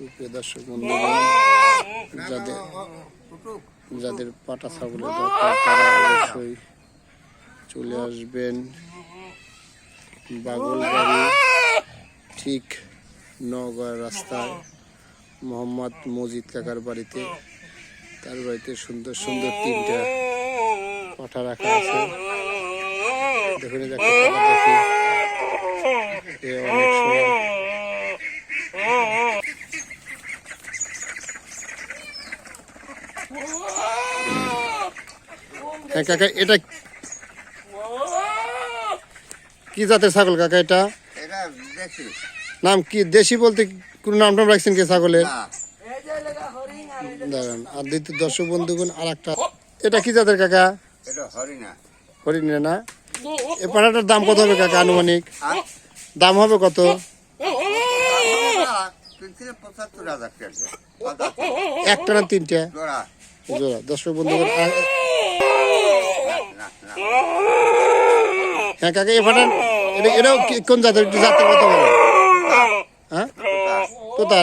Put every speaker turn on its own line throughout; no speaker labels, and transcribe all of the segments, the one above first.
সুপ্রিয় দর্শক যাদের যাদের পাটা ছাগলের দরকার তারা অবশ্যই চলে আসবেন। বাগলবাড়ি ঠিক নগর রাস্তায় মোহাম্মদ মজিদ কাকার বাড়িতে। তার বাড়িতে সুন্দর সুন্দর তিনটা পাঠা রাখা আছে। দেখুন দেখি। এ অনেক সময় হ্যাঁ কাকা এটা কি জাতের ছাগল কাকা এটা? নাম কি? দেশি বলতে কোন নাম টাম রাখছেন কি ছাগলের? দাঁড়ান আর দ্বিতীয় দর্শক বন্ধুগণ আর একটা এটা কি জাতের কাকা?
হরিণা।
না? এ পাড়াটার দাম কত হবে কাকা আনুমানিক? দাম হবে কত? একটা না তিনটা? দর্শক বন্ধুগণ হ্যাঁ কাকা এটা, এটাও কোন জাতের একটু জাতের কথা বলো হ্যাঁ?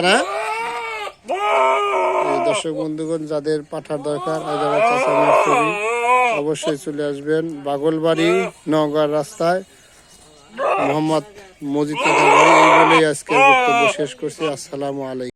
না দর্শক বন্ধুগণ, যাদের পাঠার দরকার অবশ্যই চলে আসবেন। বাগলবাড়ি নওগাঁ রাস্তায়। মোহাম্মদ মজিদ এই বলেই আজকের বক্তব্য শেষ করছি। আসসালামু আলাইকুম।